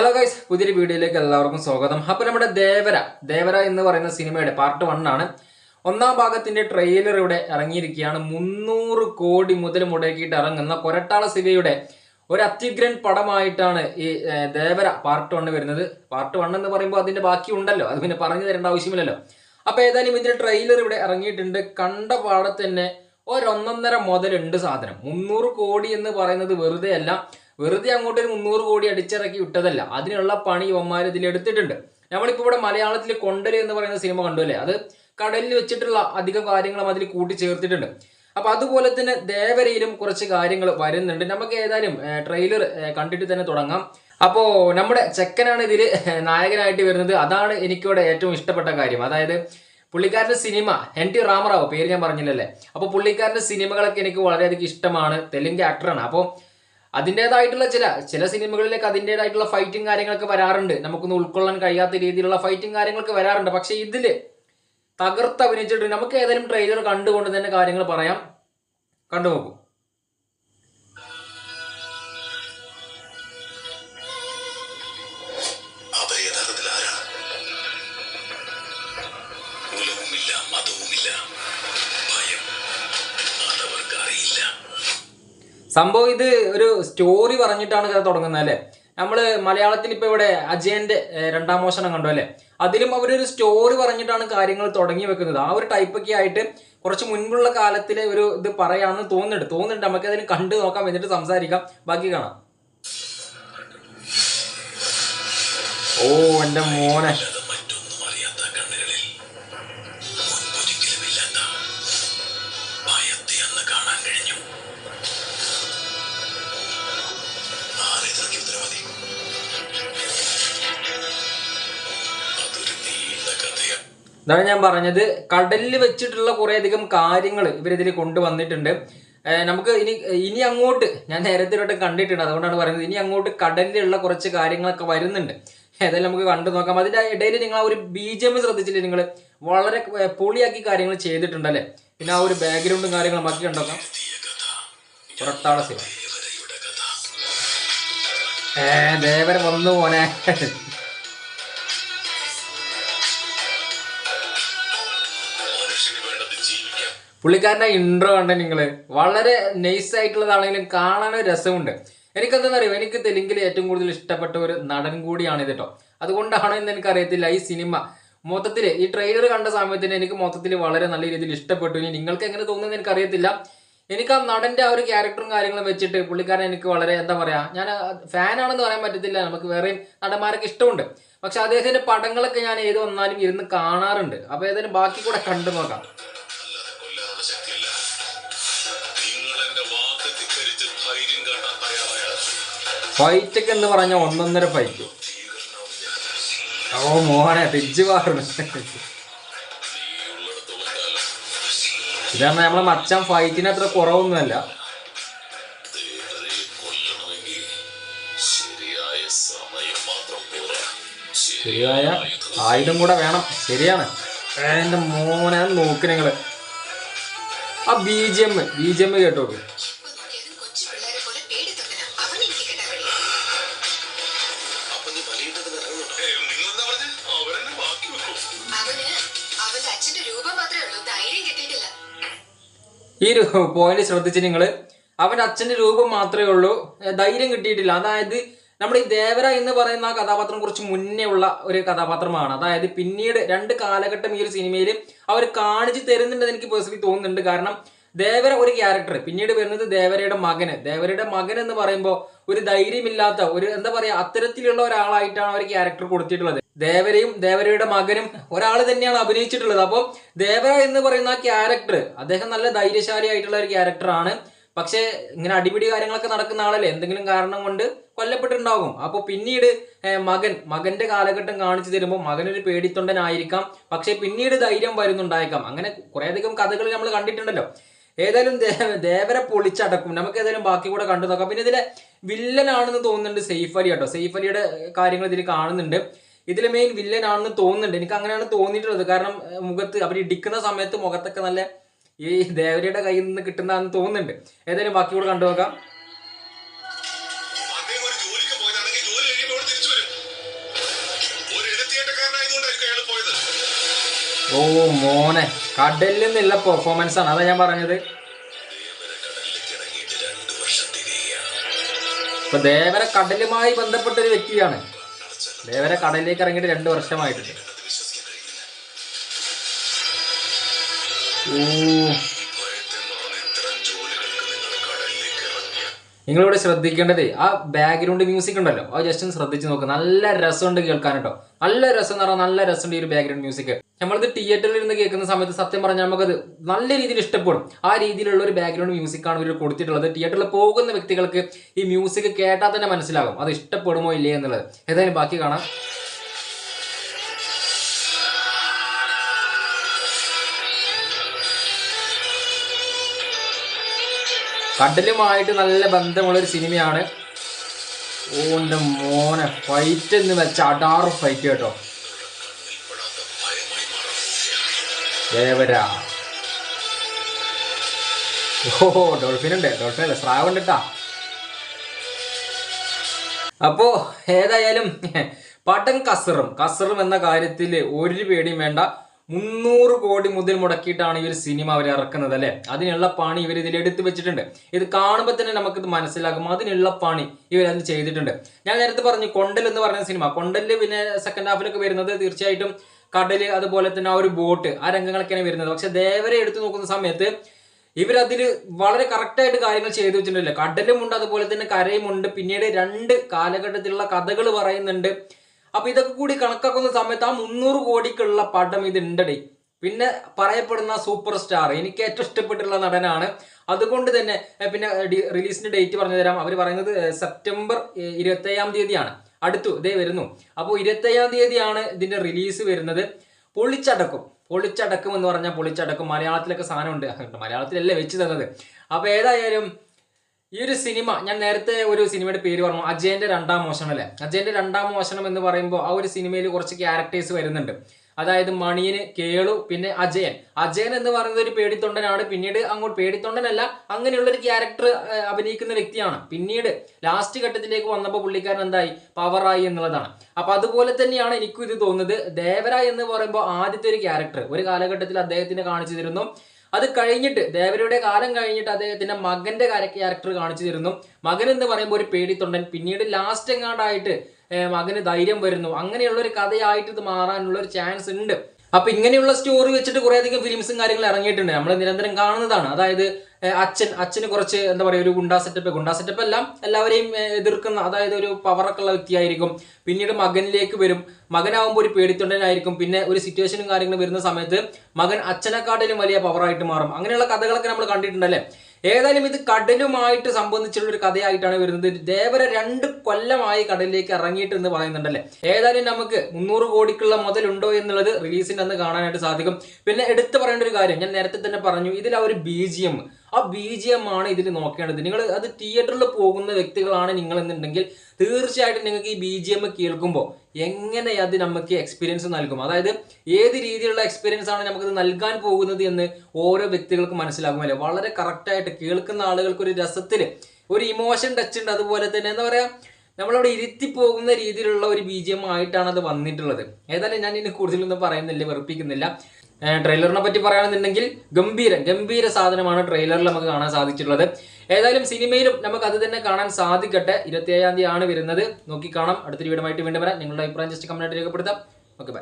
Hello guys പുതിയൊരു വീഡിയോയിലേക്ക് എല്ലാവർക്കും സ്വാഗതം. അപ്പോൾ നമ്മുടെ ദേവര ദേവര എന്ന് പറയുന്ന സിനിമയുടെ പാർട്ട് വൺ ആണ്. ഒന്നാം ഭാഗത്തിന്റെ ട്രെയിലർ ഇവിടെ ഇറങ്ങിയിരിക്കുകയാണ്. മുന്നൂറ് കോടി മുതൽ മുടക്കിയിട്ട് ഇറങ്ങുന്ന കൊരട്ടാള സിവയുടെ ഒരു അത്യുഗ്രൻ പടമായിട്ടാണ് ഈ ദേവര പാർട്ട് വണ് വരുന്നത്. പാർട്ട് വൺ എന്ന് പറയുമ്പോൾ അതിന്റെ ബാക്കി ഉണ്ടല്ലോ. അത് പിന്നെ പറഞ്ഞു തരേണ്ട ആവശ്യമില്ലല്ലോ. അപ്പോൾ ഏതായാലും ഇതിന്റെ ട്രെയിലർ ഇവിടെ ഇറങ്ങിയിട്ടുണ്ട്. കണ്ട പാടെ തന്നെ ഒരൊന്നൊന്നര മുതലുണ്ട് സാധനം. മുന്നൂറ് കോടി എന്ന് പറയുന്നത് വെറുതെ അല്ല വെറുതെ അങ്ങോട്ട് ഒരു മുന്നൂറ് കോടി അടിച്ചിറക്കി വിട്ടതല്ല. അതിനുള്ള പണി ഇവന്മാർ ഇതിൽ എടുത്തിട്ടുണ്ട്. നമ്മളിപ്പോൾ ഇവിടെ മലയാളത്തിൽ കൊണ്ടര് എന്ന് പറയുന്ന സിനിമ കണ്ടു അല്ലേ? അത് കടലിൽ വെച്ചിട്ടുള്ള അധികം കാര്യങ്ങളും അതിൽ കൂട്ടിച്ചേർത്തിട്ടുണ്ട്. അപ്പൊ അതുപോലെ തന്നെ ദേവരയിലും കുറച്ച് കാര്യങ്ങൾ വരുന്നുണ്ട്. നമുക്ക് ഏതായാലും ട്രെയിലർ കണ്ടിട്ട് തന്നെ തുടങ്ങാം. അപ്പോ നമ്മുടെ ചെക്കനാണ് ഇതിൽ നായകനായിട്ട് വരുന്നത്. അതാണ് എനിക്കിവിടെ ഏറ്റവും ഇഷ്ടപ്പെട്ട കാര്യം. അതായത് പുള്ളിക്കാരന്റെ സിനിമ എൻ ടി റാമറാവോ പേര് ഞാൻ പറഞ്ഞില്ലല്ലേ? അപ്പോൾ പുള്ളിക്കാരന്റെ സിനിമകളൊക്കെ എനിക്ക് വളരെയധികം ഇഷ്ടമാണ്. തെലുങ്ക് ആക്ടറാണ് അപ്പോൾ അതിന്റെതായിട്ടുള്ള ചില ചില സിനിമകളിലേക്ക് അതിന്റെതായിട്ടുള്ള ഫൈറ്റും കാര്യങ്ങളൊക്കെ വരാറുണ്ട്. നമുക്കൊന്ന് ഉൾക്കൊള്ളാൻ കഴിയാത്ത രീതിയിലുള്ള ഫൈറ്റും കാര്യങ്ങളൊക്കെ വരാറുണ്ട്. പക്ഷെ ഇതിൽ തകർത്ത് അഭിനയിച്ചിട്ടുണ്ട്. നമുക്ക് ഏതായാലും ട്രെയിലർ കണ്ടുകൊണ്ട് തന്നെ കാര്യങ്ങൾ പറയാം. കണ്ടുനോക്കൂ. സംഭവം ഇത് ഒരു സ്റ്റോറി പറഞ്ഞിട്ടാണ് കഥ തുടങ്ങുന്നത് അല്ലേ? നമ്മൾ മലയാളത്തിൽ ഇപ്പൊ ഇവിടെ അജയന്റെ രണ്ടാം മോഷണം കണ്ടു അല്ലേ? അതിലും അവരൊരു സ്റ്റോറി പറഞ്ഞിട്ടാണ് കാര്യങ്ങൾ തുടങ്ങി വെക്കുന്നത്. ആ ഒരു ടൈപ്പൊക്കെ ആയിട്ട് കുറച്ച് മുൻപുള്ള കാലത്തിലെ ഒരു ഇത് പറയാമെന്ന് തോന്നുന്നുണ്ട്. തോന്നുന്നുണ്ട്. നമുക്ക് അതിന് കണ്ടു നോക്കാം എന്നിട്ട് സംസാരിക്കാം. ബാക്കി കാണാം. ഓ എന്റെ മോനെ. ഇതാണ് ഞാൻ പറഞ്ഞത്. കടലിൽ വെച്ചിട്ടുള്ള കുറേ അധികം കാര്യങ്ങൾ ഇവരിതിൽ കൊണ്ടുവന്നിട്ടുണ്ട്. നമുക്ക് ഇനി ഇനി അങ്ങോട്ട് ഞാൻ നേരത്തെ ഒരു കണ്ടിട്ടുണ്ട്. അതുകൊണ്ടാണ് പറയുന്നത് ഇനി അങ്ങോട്ട് കടലിലുള്ള കുറച്ച് കാര്യങ്ങളൊക്കെ വരുന്നുണ്ട്. ഏതായാലും നമുക്ക് കണ്ടു നോക്കാം. അതിന്റെ ഇടയിൽ നിങ്ങൾ ആ ഒരു ബി ജി എം ശ്രദ്ധിച്ചില്ലേ നിങ്ങൾ? വളരെ പൊളിയാക്കി കാര്യങ്ങൾ ചെയ്തിട്ടുണ്ടല്ലേ? പിന്നെ ആ ഒരു ബാക്ക്ഗ്രൗണ്ടും കാര്യങ്ങളും ബാക്കി കണ്ടോക്കാം പുറത്താള ശിവ ഏ ദേവര വന്നു പോനെ പുള്ളിക്കാരന്റെ ഇൻട്രോ കണ്ട നിങ്ങൾ വളരെ നൈസ് ആയിട്ടുള്ളതാണെങ്കിലും കാണാൻ രസമുണ്ട്. എനിക്കെന്താണെന്ന് അറിയാം എനിക്ക് തെലുങ്കിൽ ഏറ്റവും കൂടുതൽ ഇഷ്ടപ്പെട്ട ഒരു നടൻ കൂടിയാണ് ഇത് കേട്ടോ അതുകൊണ്ടാണോ എന്ന് എനിക്കറിയത്തില്ല. ഈ സിനിമ മൊത്തത്തിൽ ഈ ട്രെയിലർ കണ്ട സമയത്തിന് എനിക്ക് മൊത്തത്തിൽ വളരെ നല്ല രീതിയിൽ ഇഷ്ടപ്പെട്ടു. ഇനി നിങ്ങൾക്ക് എങ്ങനെ തോന്നുന്നത് എനിക്കറിയത്തില്ല. എനിക്ക് ആ നടന്റെ ആ ഒരു ക്യാരക്ടറും കാര്യങ്ങളും വെച്ചിട്ട് പുള്ളിക്കാരൻ എനിക്ക് വളരെ എന്താ പറയാ ഞാൻ ഫാനാണെന്ന് പറയാൻ പറ്റത്തില്ല. നമുക്ക് വേറെയും നടന്മാരൊക്കെ ഇഷ്ടമുണ്ട്. പക്ഷെ അദ്ദേഹത്തിന്റെ പടങ്ങളൊക്കെ ഞാൻ ഏത് വന്നാലും ഇരുന്ന് കാണാറുണ്ട്. അപ്പൊ ഏതായാലും ബാക്കി കൂടെ കണ്ടു നോക്കാം. അല്ലാതെ കൊല്ലാനുള്ള ശക്തിയില്ല. നിങ്ങൾ എന്റെ വാക്ക് ധിക്കരിച്ച് ധൈര്യം കാട്ടാൻ തയ്യാറായാൽ ഫൈറ്റ് ഒക്കെ എന്ന് പറഞ്ഞ ഒന്നൊന്നര ഫൈറ്റ്. ഓ മോഹനെ തിരിച്ചു പാറുന്നു ഇതാണ് നമ്മളെ മച്ചാൻ ഫൈറ്റിന് അത്ര കുറവൊന്നുമല്ല. ശരിയായ ആയുധം കൂടെ വേണം. ശരിയാണ്. എന്റെ മോനെ നോക്ക് നിങ്ങൾ. ആ B G M B G M കേട്ടോ ഈ ഒരു പോയിന്റ് ശ്രദ്ധിച്ച് നിങ്ങൾ അവന്റെ അച്ഛന്റെ രൂപം മാത്രമേ ഉള്ളൂ. ധൈര്യം കിട്ടിയിട്ടില്ല. അതായത് നമ്മുടെ ഈ ദേവര എന്ന് പറയുന്ന ആ കഥാപാത്രം കുറച്ച് മുന്നേ ഉള്ള ഒരു കഥാപാത്രമാണ്. അതായത് പിന്നീട് രണ്ട് കാലഘട്ടം ഈ ഒരു സിനിമയിൽ അവർ കാണിച്ചു തരുന്നുണ്ടെന്ന് എനിക്ക് പേഴ്സണലി തോന്നുന്നുണ്ട്. കാരണം ദേവര ഒരു ക്യാരക്ടർ പിന്നീട് വരുന്നത് ദേവരയുടെ മകന്. ദേവരയുടെ മകൻ എന്ന് പറയുമ്പോൾ ഒരു ധൈര്യമില്ലാത്ത ഒരു എന്താ പറയുക അത്തരത്തിലുള്ള ഒരാളായിട്ടാണ് അവർ ക്യാരക്ടർ കൊടുത്തിട്ടുള്ളത്. ദേവരയും ദേവരയുടെ മകനും ഒരാൾ തന്നെയാണ് അഭിനയിച്ചിട്ടുള്ളത്. അപ്പോൾ ദേവര എന്ന് പറയുന്ന ആ ക്യാരക്ടർ അദ്ദേഹം നല്ല ധൈര്യശാലി ആയിട്ടുള്ള ഒരു ക്യാരക്ടറാണ് പക്ഷേ ഇങ്ങനെ അടിപിടി കാര്യങ്ങളൊക്കെ നടക്കുന്ന ആളല്ലേ എന്തെങ്കിലും കാരണം കൊണ്ട് കൊല്ലപ്പെട്ടിട്ടുണ്ടാകും. അപ്പോൾ പിന്നീട് മകൻ മകന്റെ കാലഘട്ടം കാണിച്ചു തരുമ്പോൾ മകനൊരു പേടിത്തൊണ്ടനായിരിക്കാം. പക്ഷേ പിന്നീട് ധൈര്യം വരുന്നുണ്ടായേക്കാം. അങ്ങനെ കുറേയധികം കഥകൾ നമ്മൾ കണ്ടിട്ടുണ്ടല്ലോ. ഏതായാലും ദേവ ദേവര പൊളിച്ചടക്കും. നമുക്ക് ഏതായാലും ബാക്കി കൂടെ കണ്ടു നോക്കാം. പിന്നെ ഇതിലെ വില്ലനാണെന്ന് തോന്നുന്നുണ്ട് സെയ്ഫ് അലി കേട്ടോ. സെയ്ഫ് അലിയുടെ കാര്യങ്ങൾ ഇതിൽ കാണുന്നുണ്ട്. ഇതിലെ മെയിൻ വില്ലനാണെന്ന് തോന്നുന്നുണ്ട്. എനിക്ക് അങ്ങനെയാണ് തോന്നിയിട്ടുള്ളത്. കാരണം മുഖത്ത് അവർ ഇടിക്കുന്ന സമയത്ത് മുഖത്തൊക്കെ നല്ല ഈ ദേവരയുടെ കയ്യിൽ നിന്ന് കിട്ടുന്നതാണെന്ന് തോന്നുന്നുണ്ട്. ഏതായാലും ബാക്കി കൂടെ കണ്ടു നോക്കാം. ഓ മോനെ. കടലിൽ നിന്നുള്ള പെർഫോമൻസ് ആണ്. അതാ ഞാൻ പറഞ്ഞത്. ഇപ്പൊ ദേവര കടലുമായി ബന്ധപ്പെട്ട ഒരു വ്യക്തിയാണ്. ദേവര കടലിലേക്ക് ഇറങ്ങിയിട്ട് രണ്ട് വർഷമായിട്ടുണ്ട്. ഓ. നിങ്ങളിവിടെ ശ്രദ്ധിക്കേണ്ടത് ആ ബാക്ക്ഗ്രൗണ്ട് മ്യൂസിക് ഉണ്ടല്ലോ അത് ജസ്റ്റ് ഒന്ന് ശ്രദ്ധിച്ച് നോക്ക്. നല്ല രസമുണ്ട് കേൾക്കാൻ കേട്ടോ. നല്ല രസം എന്ന് പറഞ്ഞാൽ നല്ല രസമുണ്ട് ഈ ഒരു ബാക്ക്ഗ്രൗണ്ട് മ്യൂസിക് നമ്മളിത് തിയേറ്ററിൽ ഇരുന്ന് കേൾക്കുന്ന സമയത്ത് സത്യം പറഞ്ഞാൽ നമുക്കത് നല്ല രീതിയിൽ ഇഷ്ടപ്പെടും. ആ രീതിയിലുള്ള ഒരു ബാക്ക്ഗ്രൗണ്ട് മ്യൂസിക് ആണ് ഇവർ കൊടുത്തിട്ടുള്ളത്. തിയേറ്ററിൽ പോകുന്ന വ്യക്തികൾക്ക് ഈ മ്യൂസിക് കേട്ടാൽ തന്നെ മനസ്സിലാകും. അത് ഇഷ്ടപ്പെടുമോ ഇല്ലേ എന്നുള്ളത്. ഏതായാലും ബാക്കി കാണാം. കടലുമായിട്ട് നല്ല ബന്ധമുള്ള ഒരു സിനിമയാണ്. ഓന്റെ മോനെ ഫൈറ്റ് എന്ന് വെച്ച അടാറ് ഫൈറ്റ് കേട്ടോ. ദേവരാ. ഓ ഡോൾഫിൻ ഉണ്ട്. ഡോൾഫിൻ അല്ല സ്രാവ് ഉണ്ട്. അപ്പോ ഏതായാലും പടം കസറും. കസറും എന്ന കാര്യത്തിൽ ഒരു പേടിയും വേണ്ട. മുന്നൂറ് കോടി മുതൽ മുടക്കിയിട്ടാണ് ഈ ഒരു സിനിമ അവർ ഇറക്കുന്നത് അല്ലെ? അതിനുള്ള പണി ഇവർ ഇതിൽ എടുത്തു വെച്ചിട്ടുണ്ട്. ഇത് കാണുമ്പോൾ തന്നെ നമുക്കിത് മനസ്സിലാകും. അതിനുള്ള പണി ഇവർ അത് ചെയ്തിട്ടുണ്ട്. ഞാൻ നേരത്തെ പറഞ്ഞു കൊണ്ടൽ എന്ന് പറഞ്ഞ സിനിമ. കൊണ്ടലിൽ പിന്നെ സെക്കൻഡ് ഹാഫിലൊക്കെ വരുന്നത് തീർച്ചയായിട്ടും കടൽ അതുപോലെ തന്നെ ആ ഒരു ബോട്ട് ആ രംഗങ്ങളൊക്കെയാണ് വരുന്നത്. പക്ഷെ ദേവരെ എടുത്തു നോക്കുന്ന സമയത്ത് ഇവരതിൽ വളരെ കറക്റ്റായിട്ട് കാര്യങ്ങൾ ചെയ്തു വെച്ചിട്ടുണ്ടല്ലോ. കടലുമുണ്ട് അതുപോലെ തന്നെ കരയുമുണ്ട് പിന്നീട് രണ്ട് കാലഘട്ടത്തിലുള്ള കഥകൾ പറയുന്നുണ്ട്. അപ്പൊ ഇതൊക്കെ കൂടി കണക്കാക്കുന്ന സമയത്ത് ആ മുന്നൂറ് കോടിക്കുള്ള പടം ഇത് ഉണ്ടടി. പിന്നെ പറയപ്പെടുന്ന സൂപ്പർ സ്റ്റാർ എനിക്ക് ഏറ്റവും ഇഷ്ടപ്പെട്ടുള്ള നടനാണ്. അതുകൊണ്ട് തന്നെ പിന്നെ റിലീസിന്റെ ഡേറ്റ് പറഞ്ഞു തരാം. അവർ പറയുന്നത് സെപ്റ്റംബർ ഇരുപത്തേഴാം തീയതിയാണ്. അടുത്തു ഇതേ വരുന്നു. അപ്പോൾ ഇരുപത്തേഴാം തീയതിയാണ് ഇതിന്റെ റിലീസ് വരുന്നത്. പൊളിച്ചടക്കും. പൊളിച്ചടക്കും എന്ന് പറഞ്ഞാൽ പൊളിച്ചടക്കും. മലയാളത്തിലൊക്കെ സാധനമുണ്ട്. മലയാളത്തിലല്ലേ വെച്ച് തന്നത്. അപ്പോൾ ഏതായാലും ഈ ഒരു സിനിമ ഞാൻ നേരത്തെ ഒരു സിനിമയുടെ പേര് പറഞ്ഞു അജയന്റെ രണ്ടാം മോഷണം അല്ലേ? അജയന്റെ രണ്ടാം മോഷണം എന്ന് പറയുമ്പോൾ ആ ഒരു സിനിമയിൽ കുറച്ച് ക്യാരക്ടേഴ്സ് വരുന്നുണ്ട്. അതായത് മണിയന് കേളു പിന്നെ അജയൻ. അജയൻ എന്ന് പറയുന്നത് ഒരു പേടിത്തൊണ്ടനാണ്. പിന്നീട് അങ്ങോട്ട് പേടിത്തൊണ്ടനല്ല അങ്ങനെയുള്ള ഒരു ക്യാരക്ടർ അഭിനയിക്കുന്ന വ്യക്തിയാണ്. പിന്നീട് ലാസ്റ്റ് ഘട്ടത്തിലേക്ക് വന്നപ്പോൾ പുള്ളിക്കാരൻ എന്തായി? പവറായി എന്നുള്ളതാണ്. അപ്പൊ അതുപോലെ തന്നെയാണ് എനിക്കും ഇത് തോന്നുന്നത്. ദേവര എന്ന് പറയുമ്പോൾ ആദ്യത്തെ ഒരു ക്യാരക്ടർ ഒരു കാലഘട്ടത്തിൽ അദ്ദേഹത്തിന് കാണിച്ചു തരുന്നു. അത് കഴിഞ്ഞിട്ട് ദേവരയുടെ കാലം കഴിഞ്ഞിട്ട് അദ്ദേഹത്തിന്റെ മകന്റെ ക്യാരക്ടർ കാണിച്ചു തരുന്നു. മകൻ എന്ന് പറയുമ്പോൾ ഒരു പേടിത്തൊണ്ടൻ. പിന്നീട് ലാസ്റ്റ് എങ്ങാണ്ടായിട്ട് മകന് ധൈര്യം വരുന്നു. അങ്ങനെയുള്ള ഒരു കഥയായിട്ട് ഇത് മാറാനുള്ള ഒരു ചാൻസ് ഉണ്ട്. അപ്പൊ ഇങ്ങനെയുള്ള സ്റ്റോറി വെച്ചിട്ട് കുറെ അധികം ഫിലിംസും കാര്യങ്ങളും ഇറങ്ങിയിട്ടുണ്ട്. നമ്മൾ നിരന്തരം കാണുന്നതാണ്. അതായത് അച്ഛൻ അച്ഛന് കുറച്ച് എന്താ പറയുക ഒരു ഗുണ്ടാ സെറ്റപ്പ് ഗുണ്ടാ സെറ്റപ്പ് എല്ലാം എല്ലാവരെയും എതിർക്കുന്ന അതായത് ഒരു പവറൊക്കെ ഉള്ള വ്യക്തിയായിരിക്കും. പിന്നീട് മകനിലേക്ക് വരും. മകനാവുമ്പോൾ ഒരു പേടിത്തൊണ്ടനായിരിക്കും. പിന്നെ ഒരു സിറ്റുവേഷനും കാര്യങ്ങളും വരുന്ന സമയത്ത് മകൻ അച്ഛനെക്കാട്ടിലും വലിയ പവറായിട്ട് മാറും. അങ്ങനെയുള്ള കഥകളൊക്കെ നമ്മൾ കണ്ടിട്ടുണ്ടല്ലേ ഏതായാലും ഇത് കടലുമായിട്ട് സംബന്ധിച്ചുള്ള ഒരു കഥയായിട്ടാണ് വരുന്നത്. ദേവര രണ്ട് കൊല്ലമായി കടലിലേക്ക് ഇറങ്ങിയിട്ട് എന്ന് പറയുന്നുണ്ടല്ലേ ഏതായാലും നമുക്ക് മുന്നൂറ് കോടിക്കുള്ള മുതലുണ്ടോ എന്നുള്ളത് റിലീസിന്റെ അന്ന് കാണാനായിട്ട് സാധിക്കും. പിന്നെ എടുത്തു പറയേണ്ട ഒരു കാര്യം ഞാൻ നേരത്തെ തന്നെ പറഞ്ഞു ഇതിൽ ആ ഒരു ബി ജി എം ആ ബി ജി എം ആണ് ഇതിൽ നോക്കേണ്ടത്. നിങ്ങൾ അത് തിയേറ്ററിൽ പോകുന്ന വ്യക്തികളാണ് നിങ്ങൾ എന്നുണ്ടെങ്കിൽ തീർച്ചയായിട്ടും നിങ്ങൾക്ക് ഈ ബി ജി എം കേൾക്കുമ്പോൾ എങ്ങനെ അത് നമുക്ക് എക്സ്പീരിയൻസ് നൽകും? അതായത് ഏത് രീതിയിലുള്ള എക്സ്പീരിയൻസ് ആണ് നമുക്കത് നൽകാൻ പോകുന്നത് എന്ന് ഓരോ വ്യക്തികൾക്ക് മനസ്സിലാകും അല്ലേ വളരെ കറക്റ്റായിട്ട് കേൾക്കുന്ന ആളുകൾക്ക് ഒരു രസത്തിൽ ഒരു ഇമോഷൻ ടച്ച് ഉണ്ട്. അതുപോലെ തന്നെ എന്താ പറയുക നമ്മളവിടെ ഇരുത്തി പോകുന്ന രീതിയിലുള്ള ഒരു ബി ജി എം ആയിട്ടാണ് അത് വന്നിട്ടുള്ളത്. ഏതായാലും ഞാൻ ഇനി കൂടുതലൊന്നും പറയുന്നില്ല വെറുപ്പിക്കുന്നില്ല. ട്രെയിലറിനെ പറ്റി പറയുകയാണെന്നുണ്ടെങ്കിൽ ഗംഭീര ഗംഭീര സാധനമാണ് ട്രെയിലറിൽ നമുക്ക് കാണാൻ സാധിച്ചിട്ടുള്ളത്. ഏതായാലും സിനിമയിലും നമുക്ക് അത് തന്നെ കാണാൻ സാധിക്കട്ടെ. ഇരുപത്തി ഏഴാം തീയതി ആണ് വരുന്നത്. നോക്കി കാണാം. അടുത്തൊരു വീടുമായിട്ട് വീണ്ടും വരാം. നിങ്ങളുടെ അഭിപ്രായം ജസ്റ്റ് കമന്റ് രേഖപ്പെടുത്താം. Okay bye